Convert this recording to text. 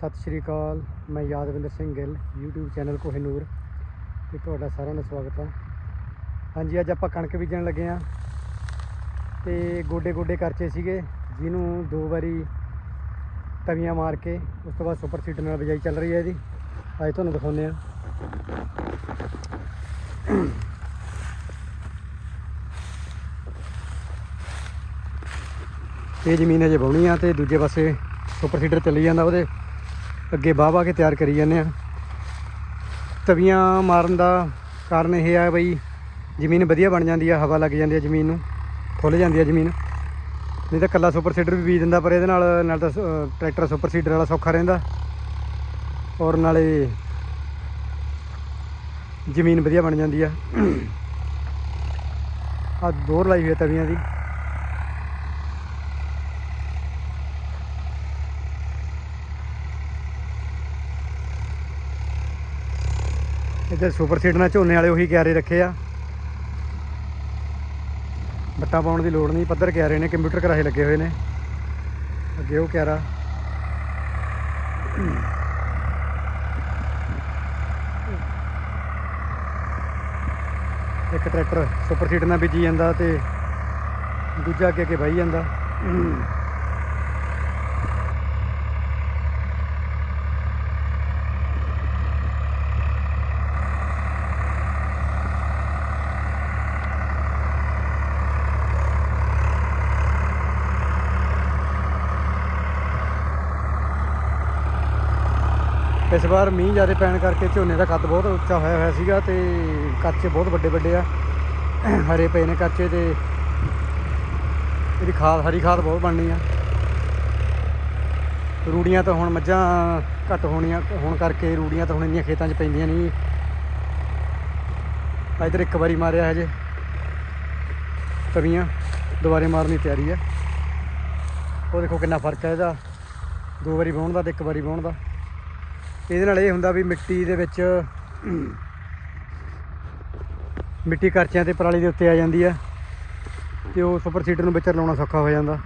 ਸਤਿ ਸ਼੍ਰੀ ਅਕਾਲ, ਮੈਂ ਯਾਦਵਿੰਦਰ ਸਿੰਘ ਗਿੱਲ, YouTube ਚੈਨਲ ਕੋਹਿਨੂਰ ਤੇ ਤੁਹਾਡਾ ਸਾਰਿਆਂ ਦਾ ਸਵਾਗਤ ਹੈ ਹਾਂਜੀ, ਅੱਜ ਆਪਾਂ ਕਣਕ ਬੀਜਣ ਲੱਗੇ ਆ ਤੇ ਗੋਡੇ ਗੋਡੇ ਕਰਚੇ ਸੀਗੇ, ਜਿਹਨੂੰ ਦੋ ਵਾਰੀ ਤਵੀਆਂ ਮਾਰ ਕੇ ਉਸ ਤੋਂ ਬਾਅਦ ਸੁਪਰ ਸੀਡਰ ਨਾਲ ਬਿਜਾਈ ਚੱਲ ਰਹੀ ਹੈ ਜੀ ਅੱਜ ਤੁਹਾਨੂੰ ਦਿਖਾਉਂਦੇ ਆ। ਇਹ ਜ਼ਮੀਨ ਹਜੇ ਵਾਹੁਣੀ ਆ ਤੇ ਦੂਜੇ ਪਾਸੇ ਸੁਪਰ ਸੀਡਰ ਚੱਲੀ ਜਾਂਦਾ ਉਹਦੇ। ਅੱਗੇ ਵਾਹ ਵਾਹ ਕੇ ਤਿਆਰ ਕਰੀ ਜਾਂਦੇ ਆ। ਤਵੀਆਂ ਮਾਰਨ ਦਾ ਕਾਰਨ ਇਹ ਆ ਬਈ, ਜ਼ਮੀਨ ਵਧੀਆ ਬਣ ਜਾਂਦੀ ਆ, ਹਵਾ ਲੱਗ ਜਾਂਦੀ ਆ ਜ਼ਮੀਨ ਨੂੰ ਖੁੱਲ ਜਾਂਦੀ ਆ ਜ਼ਮੀਨ। ਨਹੀਂ ਤਾਂ ਕੱਲਾ ਸੁਪਰ ਸੀਡਰ ਵੀ ਬੀਜ ਦਿੰਦਾ, ਪਰ ਇਹਦੇ ਨਾਲ ਨਾਲ ਤਾਂ ਸ- ਟਰੈਕਟਰ ਸੁਪਰ ਸੀਡਰ ਵਾਲਾ ਸੌਖਾ ਰਹਿੰਦਾ। ਔਰ ਨਾਲੇ ਜ਼ਮੀਨ ਵਧੀਆ ਬਣ ਜਾਂਦੀ ਆ। ਆ ਦੋਰ ਲਾਈ ਹੋਈ ਤਵੀਆਂ ਦੀ। ਇੱਧਰ ਸੁਪਰ ਸੀਡਰ ਨਾਲ ਝੋਨੇ ਵਾਲੇ ਉਹੀ ਕਿਆਰੇ ਰੱਖੇ ਆ। ਬੱਟਾ ਪਾਉਣ ਦੀ ਲੋੜ ਨਹੀਂ, ਪੱਧਰ ਕਿਆਰੇ ਨੇ, ਕੰਪਿਊਟਰ ਕਰਾਹੇ ਲੱਗੇ ਹੋਏ ਨੇ। ਅੱਗੇ ਉਹ ਕਿਆਰਾ। ਇੱਕ ਟਰੈਕਟਰ ਸੁਪਰ ਸੀਡਰ ਨਾਲ ਬੀਜੀ ਜਾਂਦਾ ਤੇ ਦੂਜਾ ਅੱਗੇ ਅੱਗੇ ਵਾਹੀ ਜਾਂਦਾ। ਇਸ ਵਾਰ ਮੀਂਹ ਜ਼ਿਆਦਾ ਪੈਣ ਕਰਕੇ ਝੋਨੇ ਦਾ ਕੱਦ ਬਹੁਤ ਉੱਚਾ ਹੋਇਆ ਹੋਇਆ ਸੀਗਾ ਤੇ ਕੱਚੇ ਬਹੁਤ ਵੱਡੇ ਵੱਡੇ ਆ। ਹਰੇ ਪਏ ਨੇ ਕੱਚੇ ਤੇ ਇਹਦੀ ਖਾਦ, ਹਰੀ ਖਾਦ ਬਹੁਤ ਬਣਨੀ ਆ। ਰੂੜੀਆਂ ਤਾਂ ਹੁਣ ਮੱਝਾਂ ਘੱਟ ਹੋਣੀਆਂ, ਹੋਣ ਕਰਕੇ ਰੂੜੀਆਂ ਤਾਂ ਹੁਣ ਇੰਨੀਆਂ ਖੇਤਾਂ 'ਚ ਪੈਂਦੀਆਂ ਨਹੀਂ। ਇਧਰ ਇੱਕ ਵਾਰੀ ਮਾਰਿਆ ਹਜੇ। ਤਵੀਆਂ ਦੁਬਾਰੇ ਮਾਰਨ ਦੀ ਤਿਆਰੀ ਆ। ਉਹ ਦੇਖੋ ਕਿੰਨਾ ਫ਼ਰਕ ਹੈ ਇਹਦਾ। ਦੋ ਵਾਰੀ ਵਾਹੁਣ ਦਾ ਤੇ ਇੱਕ ਵਾਰੀ ਵਾਹੁਣ ਦਾ। ਇਹਦੇ ਨਾਲ ਇਹ ਹੁੰਦਾ ਵੀ ਮਿੱਟੀ ਦੇ ਵਿੱਚ ਮਿੱਟੀ ਕਰਚਿਆਂ ਤੇ ਪਰਾਲੀ ਦੇ ਉੱਤੇ ਆ ਜਾਂਦੀ ਆ ਤੇ ਉਹ ਸੁਪਰ ਸੀਡਰ ਨੂੰ ਵਿੱਚ ਲਾਉਣਾ ਸੌਖਾ ਹੋ ਜਾਂਦਾ।